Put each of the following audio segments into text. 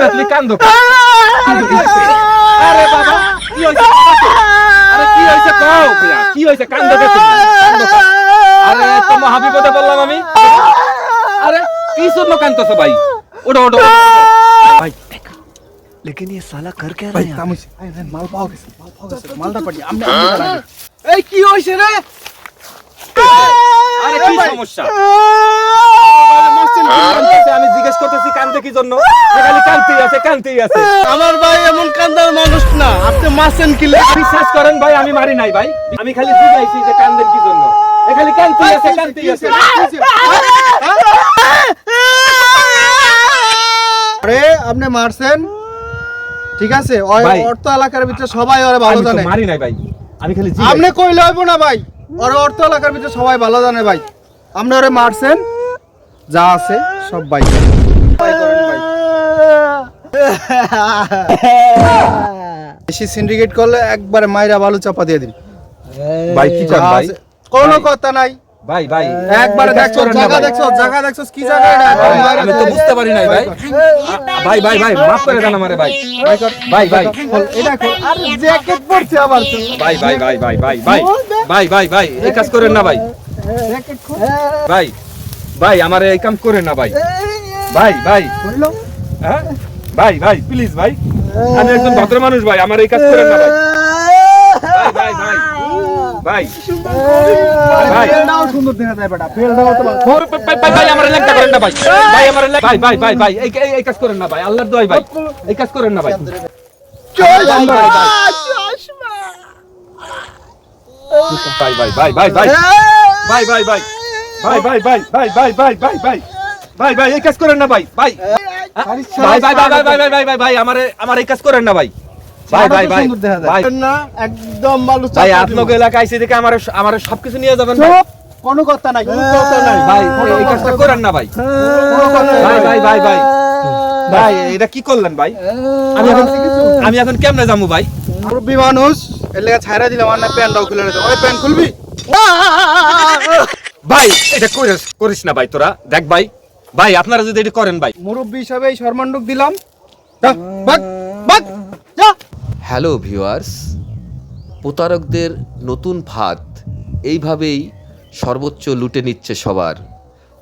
ঘাতলি কান্দো আরে বাবা কি হইছে Tío, কি হইছে কও কি হইছে কান্দো কে তুমি আরে তো মহাবিপদে বললাম আমি আরে কি শূন্য কান্দছো ভাই ওটা ওটা ভাই लेकिन ये साला कर क्या रहा है भाई तामुझे माल पाओगे कैसे माल पाओगे कैसे माल ना पड़ी। हमने हमने करा ए की रे अरे क्यों समुच्चा? করতেছি কান্দে কি জন্য? খালি কান্দতেই আছে কান্দতেই আছে। আমার ভাই এমন কান্দার মানুষ না আপনি মাসেন কিলে বিশ্বাস করেন ভাই আমি মারি নাই ভাই। আমি খালি জিজ্ঞাসি যে কান্দের কি জন্য। এ খালি কান্দতেই আছে কান্দতেই আছে। আরে! আপনি মারছেন? ঠিক আছে ওই অর্থ এলাকার ভিতরে সবাই ওরে ভালো জানে। মারি নাই ভাই। আমি খালি আপনি কইলে হইব না ভাই ওর অর্থ এলাকার ভিতরে সবাই ভালো জানে ভাই। আপনি ওরে মারছেন? যা আছে সব ভাই ভাই ভাই বেশি সিন্ডিকেট করলে একবারে মাইরা বালু চাপা দিয়ে দিন ভাই কি যা ভাই কোনো ভাই। কথা নাই ভাই ভাই একবারে দেখছ জায়গা ভাই। দেখছ জায়গা দেখছ কি জায়গা ভাই, আমি তো বুঝতে পারি নাই ভাই ভাই ভাই ভাই মাফ করে দেন আমারে ভাই ভাই ভাই এটা খোল। আরে জ্যাকেট পরছে আবার তো। ভাই ভাই ভাই ভাই ভাই ভাই ভাই ভাই ভাই এই কাজ করেন না ভাই জ্যাকেট খোল। ভাই ভাই আমার এই কাম করেন না ভাই ভাই ভাই হ্যাঁ ভাই ভাই প্লিজ ভাই আমি একজন ভদ্র মানুষ ভাই আমার এই কাজ করেন না ভাই ভাই ভাই ভাই ভাই সুন্দর দেখা যায় বেটা বেলটাও তো ভালো। খোল। ভাই ভাই ভাই আমার লেখটা করেন না ভাই ভাই আমার লেখ ভাই ভাই ভাই ভাই এই এই- এই কাজ করেন না ভাই আল্লাহর দোয়াই ভাই এই কাজ করেন না ভাই চল ভাই। ভাই, ভাই ভাই ভাই ভাই ভাই ভাই ভাই ভাই ভাই ভাই ভাই ভাই ভাই ভাই ভাই ভাই এই কাজ করেন না ভাই ভাই ভাই ভাই ভাই ভাই ভাই ভাই ভাই ভাই ভাই আমারে আমার এই কাজ করেন না ভাই ভাই ভাই ভাই সুন্দর দেখা যায়। ভাই না একদম ভালো ভাই চাপা এলাকায় এসে দেখে আমার আমার সবকিছু নিয়ে যাবেন ভাই। কোনো কথা নাই কোনো কথা নাই ভাই এই কাজটা করেন না ভাই। ভাই ভাই ভাই ভাই ভাই এটা কি করলেন ভাই আমি এখন আমি এখন কেমনে যাব ভাই মুরব্বি মানুষ এর লেগে ছাইরা দিলাম আর না প্যান্টটাও খুলে প্যান্ট খুলবি ভাই এটা করিস করিস না ভাই তোরা। দেখ ভাই। ভাই আপনারা যদি এটা করেন ভাই। মুরব্বি হিসাবে এই শর্মান্ডুক দিলাম। যা, ভাগ ভাগ যা। হ্যালো ভিউয়ার্স প্রতারকদের নতুন ভাত এইভাবেই সর্বোচ্চ লুটে নিচ্ছে সবার।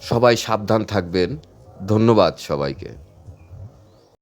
সবাই সাবধান থাকবেন। ধন্যবাদ সবাইকে।